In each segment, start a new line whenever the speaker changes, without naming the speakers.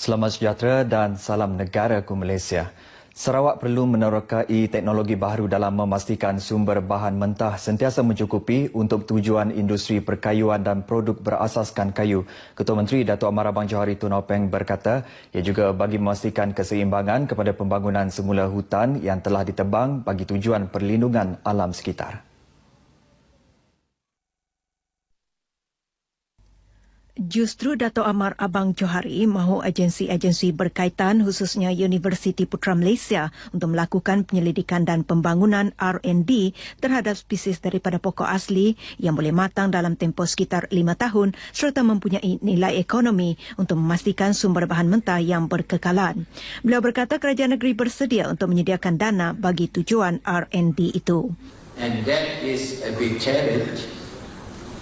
Selamat sejahtera dan salam negara ku Malaysia. Sarawak perlu menerokai teknologi baru dalam memastikan sumber bahan mentah sentiasa mencukupi untuk tujuan industri perkayuan dan produk berasaskan kayu. Ketua Menteri Datuk Amar Abang Johari Tun Openg berkata, ia juga bagi memastikan keseimbangan kepada pembangunan semula hutan yang telah ditebang bagi tujuan perlindungan alam sekitar.
Justru Dato' Amar Abang Johari mahu agensi-agensi berkaitan khususnya Universiti Putra Malaysia untuk melakukan penyelidikan dan pembangunan R&D terhadap spesies daripada pokok asli yang boleh matang dalam tempoh sekitar lima tahun serta mempunyai nilai ekonomi untuk memastikan sumber bahan mentah yang berkekalan. Beliau berkata kerajaan negeri bersedia untuk menyediakan dana bagi tujuan R&D itu.
And that is a big challenge,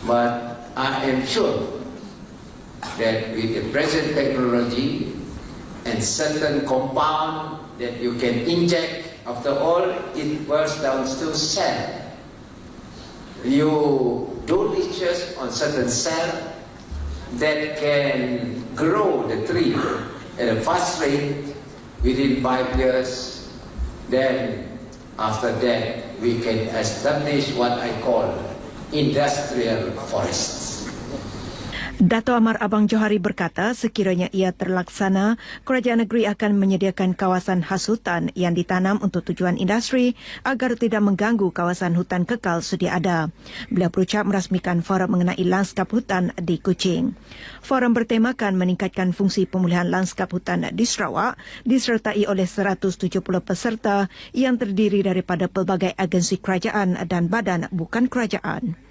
but I am sure that with the present technology and certain compound that you can inject, after all, it boils down to cell. You do research on certain cell that can grow the tree at a fast rate within five years. Then, after that, we can establish what I call industrial forests.
Dato' Amar Abang Johari berkata sekiranya ia terlaksana, kerajaan negeri akan menyediakan kawasan hasutan yang ditanam untuk tujuan industri agar tidak mengganggu kawasan hutan kekal sedia ada. Beliau berucap merasmikan forum mengenai lanskap hutan di Kuching. Forum bertemakan meningkatkan fungsi pemulihan lanskap hutan di Sarawak disertai oleh 170 peserta yang terdiri daripada pelbagai agensi kerajaan dan badan bukan kerajaan.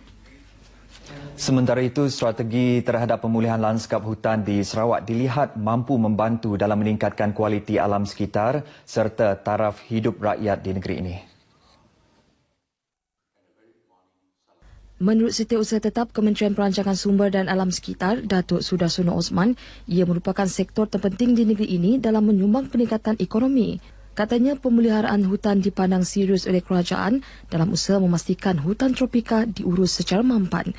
Sementara itu, strategi terhadap pemulihan lanskap hutan di Sarawak dilihat mampu membantu dalam meningkatkan kualiti alam sekitar serta taraf hidup rakyat di negeri ini.
Menurut Setiausaha Tetap Kementerian Perancangan Sumber dan Alam Sekitar, Datuk Sudarsono Osman, ia merupakan sektor terpenting di negeri ini dalam menyumbang peningkatan ekonomi. Katanya pemeliharaan hutan dipandang serius oleh kerajaan dalam usaha memastikan hutan tropika diurus secara mampan.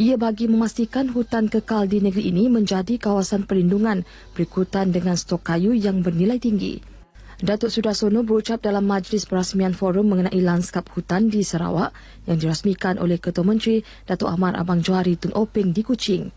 Ia bagi memastikan hutan kekal di negeri ini menjadi kawasan perlindungan berikutan dengan stok kayu yang bernilai tinggi. Datuk Sudarsono berucap dalam majlis perasmian forum mengenai lanskap hutan di Sarawak yang dirasmikan oleh Ketua Menteri Datuk Ahmad Abang Johari Tun Openg di Kuching.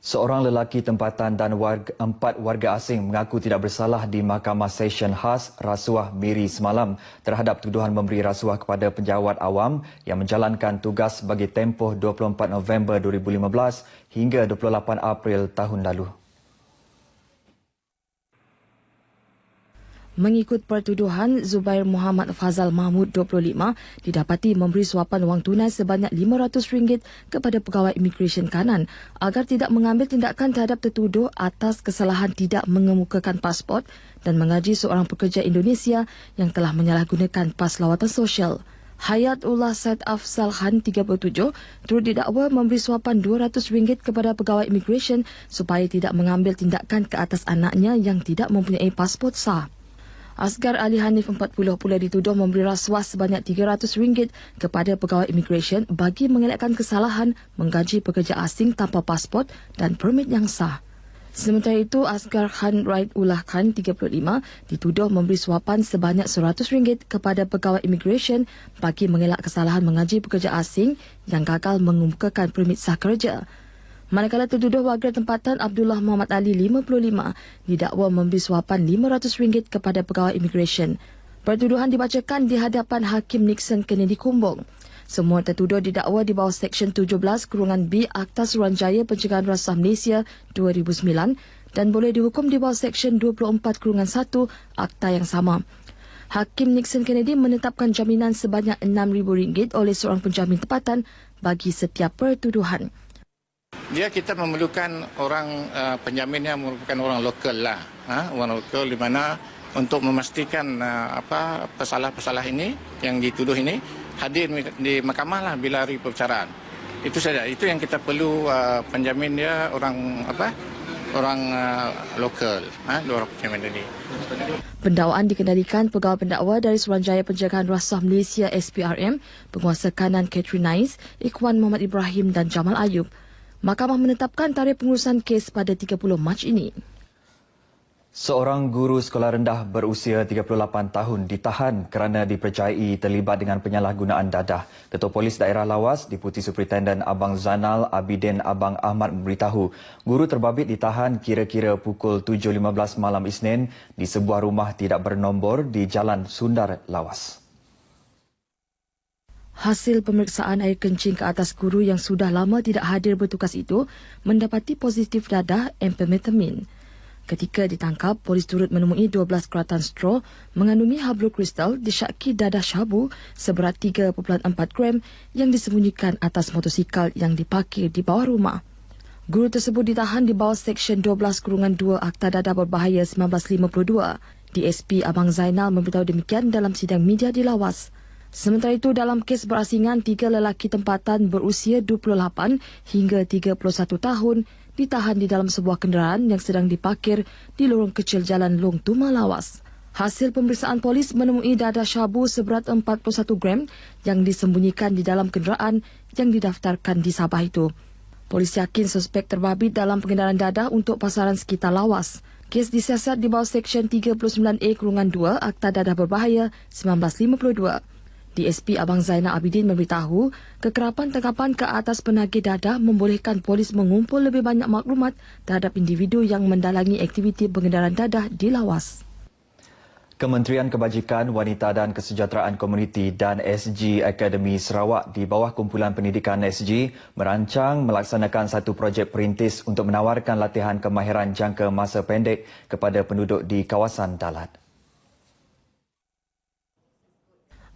Seorang lelaki tempatan dan warga, empat warga asing mengaku tidak bersalah di Mahkamah Session Khas Rasuah Miri semalam terhadap tuduhan memberi rasuah kepada penjawat awam yang menjalankan tugas bagi tempoh 24 November 2015 hingga 28 April tahun lalu.
Mengikut pertuduhan, Zubair Muhammad Fazal Mahmud 25 didapati memberi suapan wang tunai sebanyak RM500 kepada pegawai imigresen kanan agar tidak mengambil tindakan terhadap tertuduh atas kesalahan tidak mengemukakan pasport dan mengaji seorang pekerja Indonesia yang telah menyalahgunakan pas lawatan sosial. Hayatullah Said Afsal Khan 37 turut didakwa memberi suapan RM200 kepada pegawai imigresen supaya tidak mengambil tindakan ke atas anaknya yang tidak mempunyai pasport sah. Asgar Ali Hanif 40 pula dituduh memberi rasuah sebanyak RM300 kepada pegawai imigresen bagi mengelakkan kesalahan menggaji pekerja asing tanpa pasport dan permit yang sah. Sementara itu, Asgar Khan Raid Ullah Khan 35 dituduh memberi suapan sebanyak RM100 kepada pegawai imigresen bagi mengelak kesalahan mengaji pekerja asing yang gagal mengemukakan permit sah kerja. Manakala tertuduh warga tempatan Abdullah Muhammad Ali 55 didakwa memberi suapan RM500 kepada pegawai imigresen. Pertuduhan dibacakan di hadapan Hakim Nixon Kennedy Kumbong. Semua tertuduh didakwa di bawah Seksyen 17 Kurungan B Akta Suruhanjaya Pencegahan Rasuah Malaysia 2009 dan boleh dihukum di bawah Seksyen 24 Kurungan 1 Akta yang sama. Hakim Nixon Kennedy menetapkan jaminan sebanyak RM6,000 oleh seorang penjamin tempatan bagi setiap pertuduhan
dia kita memerlukan orang uh, penjamin yang merupakan orang lokal lah, ha? orang lokal di mana untuk memastikan uh, apa pesalah-pesalah ini yang dituduh ini hadir di mahkamah lah bila hari perbicaraan. Itu saja. Itu yang kita perlu uh, penjamin dia orang apa orang uh, lokal, ha? orang penjamin ini.
Pendakwaan dikendalikan pegawai pendakwa dari Suruhanjaya Penjagaan Rasuah Malaysia SPRM, penguasa kanan Catherine Nice, Ikhwan Muhammad Ibrahim dan Jamal Ayub. Mahkamah menetapkan tarikh pengurusan kes pada 30 Mac ini.
Seorang guru sekolah rendah berusia 38 tahun ditahan kerana dipercayai terlibat dengan penyalahgunaan dadah. Ketua Polis Daerah Lawas, Deputi Superintenden Abang Zanal Abidin Abang Ahmad memberitahu, guru terbabit ditahan kira-kira pukul 7.15 malam Isnin di sebuah rumah tidak bernombor di Jalan Sundar, Lawas.
Hasil pemeriksaan air kencing ke atas guru yang sudah lama tidak hadir bertugas itu mendapati positif dadah amphetamine. Ketika ditangkap, polis turut menemui 12 keratan straw mengandungi hablokristal disyaki dadah syabu seberat 3.4 gram yang disembunyikan atas motosikal yang diparkir di bawah rumah. Guru tersebut ditahan di bawah Seksyen 12 Kurungan 2 Akta Dadah Berbahaya 1952. DSP Abang Zainal memberitahu demikian dalam sidang media di Lawas. Sementara itu, dalam kes berasingan, tiga lelaki tempatan berusia 28 hingga 31 tahun ditahan di dalam sebuah kenderaan yang sedang diparkir di lorong kecil Jalan Long Tuma Lawas. Hasil pemeriksaan polis menemui dadah syabu seberat 41 gram yang disembunyikan di dalam kenderaan yang didaftarkan di Sabah itu. Polis yakin suspek terbabit dalam pengedaran dadah untuk pasaran sekitar Lawas. Kes disiasat di bawah Seksyen 39A Kurungan 2 Akta Dadah Berbahaya 1952. DSP Abang Zainal Abidin memberitahu kekerapan tangkapan ke atas penagih dadah membolehkan polis mengumpul lebih banyak maklumat terhadap individu yang mendalangi aktiviti pengendaraan dadah di lawas.
Kementerian Kebajikan Wanita dan Kesejahteraan Komuniti dan SG Akademi Sarawak di bawah Kumpulan Pendidikan SG merancang melaksanakan satu projek perintis untuk menawarkan latihan kemahiran jangka masa pendek kepada penduduk di kawasan Dalat.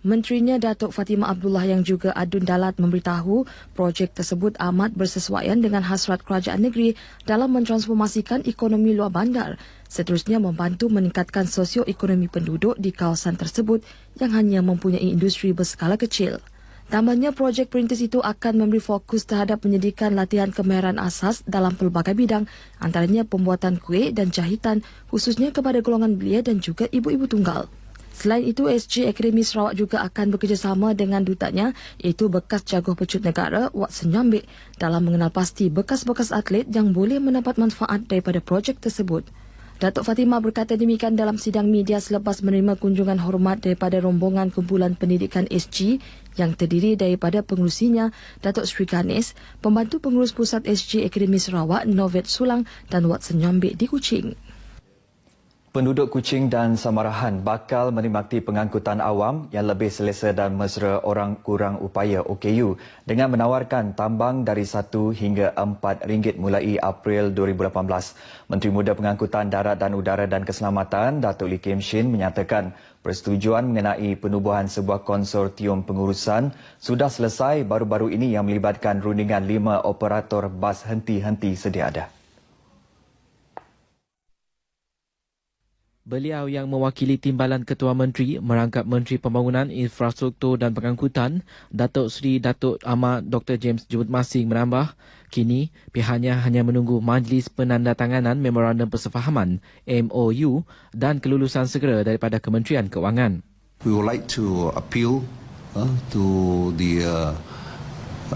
Menterinya Datuk Fatimah Abdullah yang juga adun dalat memberitahu projek tersebut amat bersesuaian dengan hasrat kerajaan negeri dalam mentransformasikan ekonomi luar bandar seterusnya membantu meningkatkan sosioekonomi penduduk di kawasan tersebut yang hanya mempunyai industri berskala kecil. Tambahnya, projek perintis itu akan memberi fokus terhadap menyediakan latihan kemahiran asas dalam pelbagai bidang, antaranya pembuatan kuih dan jahitan khususnya kepada golongan belia dan juga ibu-ibu tunggal. Selain itu, SG Akademi Sarawak juga akan bekerjasama dengan dutatnya iaitu bekas jago pecut negara Watson Nyambik dalam mengenal pasti bekas-bekas atlet yang boleh mendapat manfaat daripada projek tersebut. Datuk Fatimah berkata demikian dalam sidang media selepas menerima kunjungan hormat daripada rombongan kumpulan pendidikan SG yang terdiri daripada pengurusinya Datuk Sri Ganes, pembantu pengurus pusat SG Akademi Sarawak Novet Sulang dan Watson Nyambik di Kuching.
Penduduk Kuching dan Samarahan bakal menikmati pengangkutan awam yang lebih selesa dan mesra orang kurang upaya OKU dengan menawarkan tambang dari 1 hingga 4 ringgit mulai April 2018. Menteri Muda Pengangkutan Darat dan Udara dan Keselamatan Datuk Lee Kim Shin menyatakan persetujuan mengenai penubuhan sebuah konsortium pengurusan sudah selesai baru-baru ini yang melibatkan rundingan lima operator bas henti-henti sedia ada.
Beliau yang mewakili timbalan Ketua Menteri merangkap Menteri Pembangunan Infrastruktur dan Pengangkutan Datuk Seri Datuk Ahmad Dr. James Jubut Masing menambah, kini pihaknya hanya menunggu Majlis Penandatanganan Memorandum Persefahaman MOU dan kelulusan segera daripada Kementerian Keuangan.
We would like to appeal uh, to the uh,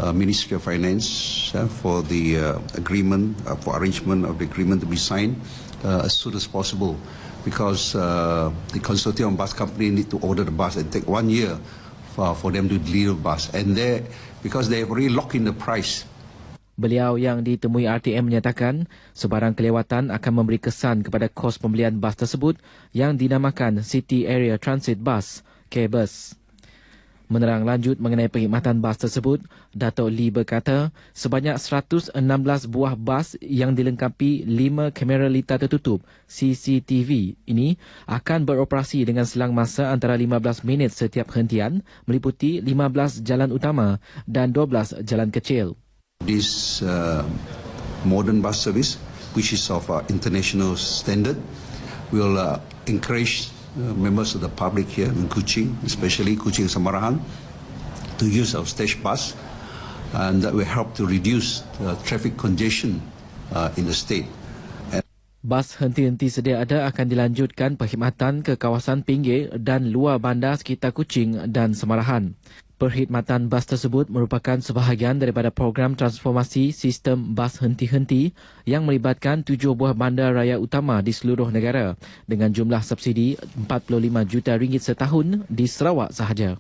uh, Ministry of Finance uh, for the uh, agreement, uh, for arrangement of the agreement to be signed uh, as soon as possible because uh, the consortium bus company need to order the bus and take one year for, for them to deliver bus. And they, because they have already locked in the price.
Beliau yang ditemui RTM menyatakan sebarang kelewatan akan memberi kesan kepada kos pembelian bas tersebut yang dinamakan City Area Transit Bus, K-Bus. Menerang lanjut mengenai perkhidmatan bas tersebut, Dato' Lee berkata sebanyak 116 buah bas yang dilengkapi 5 kamera litar tertutup CCTV ini akan beroperasi dengan selang masa antara 15 minit setiap hentian meliputi 15 jalan utama dan 12 jalan kecil.
This uh, modern bus service, which is of uh, international standard, will uh, encourage members of the public here in Kuching, especially Kuching Samarahan, to use our stage bus, and that will help to reduce the traffic congestion uh, in the state.
Bas henti-henti sedia ada akan dilanjutkan perkhidmatan ke kawasan pinggir dan luar bandar sekitar Kuching dan Samarahan. Perkhidmatan bas tersebut merupakan sebahagian daripada program transformasi sistem bas henti-henti yang melibatkan tujuh buah bandar raya utama di seluruh negara dengan jumlah subsidi 45 juta ringgit setahun di Sarawak sahaja.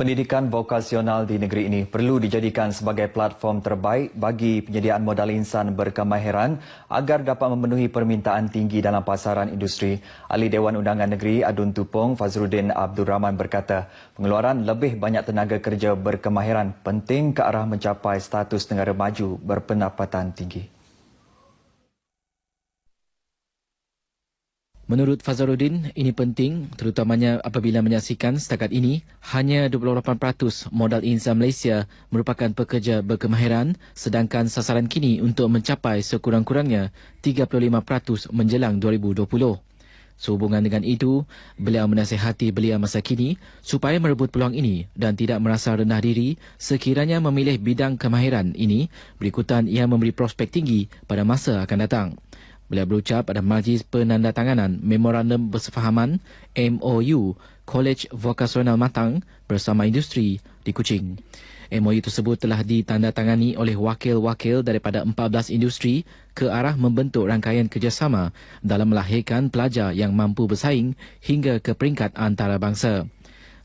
Pendidikan vokasional di negeri ini perlu dijadikan sebagai platform terbaik bagi penyediaan modal insan berkemahiran agar dapat memenuhi permintaan tinggi dalam pasaran industri. Ahli Dewan Undangan Negeri Adun Tupong Fazruddin Abdul Rahman berkata, pengeluaran lebih banyak tenaga kerja berkemahiran penting ke arah mencapai status negara maju berpendapatan tinggi.
Menurut Fazaruddin, ini penting terutamanya apabila menyaksikan setakat ini hanya 28% modal insan Malaysia merupakan pekerja berkemahiran sedangkan sasaran kini untuk mencapai sekurang-kurangnya 35% menjelang 2020. Sehubungan dengan itu, beliau menasihati belia masa kini supaya merebut peluang ini dan tidak merasa rendah diri sekiranya memilih bidang kemahiran ini berikutan ia memberi prospek tinggi pada masa akan datang. Beliau berucap pada majlis penandatanganan Memorandum Bersefahaman MOU College Vokasional Matang bersama industri di Kuching. MOU tersebut telah ditandatangani oleh wakil-wakil daripada 14 industri ke arah membentuk rangkaian kerjasama dalam melahirkan pelajar yang mampu bersaing hingga ke peringkat antarabangsa.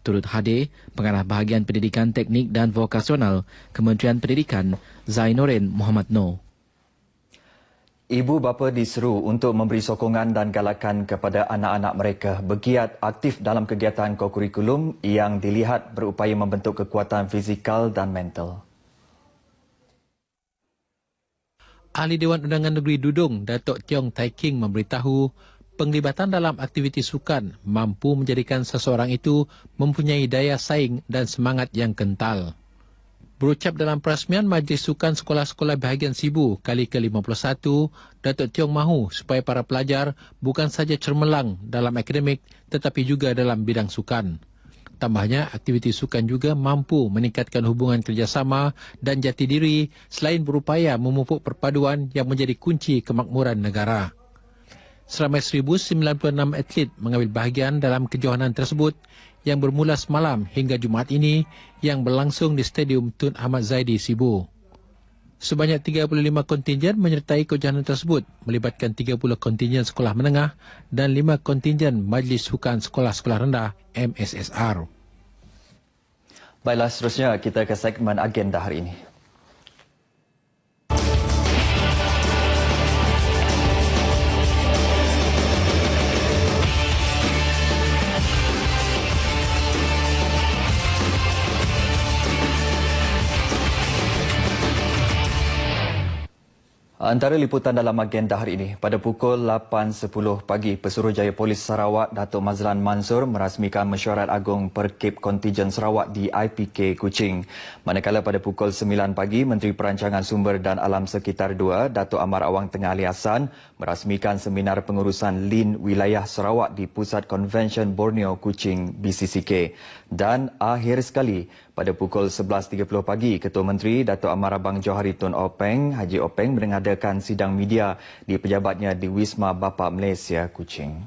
Turut hadir pengarah bahagian pendidikan teknik dan vokasional Kementerian Pendidikan Zainurin Muhammad Noor.
Ibu bapa diseru untuk memberi sokongan dan galakan kepada anak-anak mereka bergiat aktif dalam kegiatan kokurikulum yang dilihat berupaya membentuk kekuatan fizikal dan mental.
Ahli Dewan Undangan Negeri Dudung, Datuk Tiong Tai King memberitahu penglibatan dalam aktiviti sukan mampu menjadikan seseorang itu mempunyai daya saing dan semangat yang kental. Berucap dalam perasmian Majlis Sukan Sekolah-Sekolah Bahagian Sibu kali ke-51, Datuk Tiong mahu supaya para pelajar bukan saja cermelang dalam akademik tetapi juga dalam bidang sukan. Tambahnya, aktiviti sukan juga mampu meningkatkan hubungan kerjasama dan jati diri selain berupaya memupuk perpaduan yang menjadi kunci kemakmuran negara. Seramai 1,096 atlet mengambil bahagian dalam kejohanan tersebut yang bermula semalam hingga Jumaat ini yang berlangsung di Stadium Tun Ahmad Zaidi Sibu. Sebanyak 35 kontingen menyertai kejohanan tersebut melibatkan 30 kontingen sekolah menengah dan 5 kontingen Majlis Sukan Sekolah-Sekolah Rendah MSSR.
Baiklah seterusnya kita ke segmen agenda hari ini. Antara liputan dalam agenda hari ini, pada pukul 8.10 pagi, Pesuruhjaya Polis Sarawak Datuk Mazlan Mansur merasmikan mesyuarat agung Perkip Kontijen Sarawak di IPK Kuching. Manakala pada pukul 9 pagi, Menteri Perancangan Sumber dan Alam Sekitar 2, Datuk Amar Awang Tengah Ali Hassan, merasmikan seminar pengurusan LIN Wilayah Sarawak di Pusat Convention Borneo Kuching BCCK. Dan akhir sekali, pada pukul 11.30 pagi, Ketua Menteri Datuk Amar Abang Johari Tun Openg, Haji Openg mengadakan sidang media di pejabatnya di Wisma Bapa Malaysia, Kuching.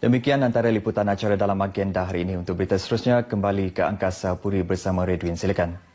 Demikian antara liputan acara dalam agenda hari ini. Untuk berita seterusnya, kembali ke Angkasa Puri bersama Redwin. Silakan.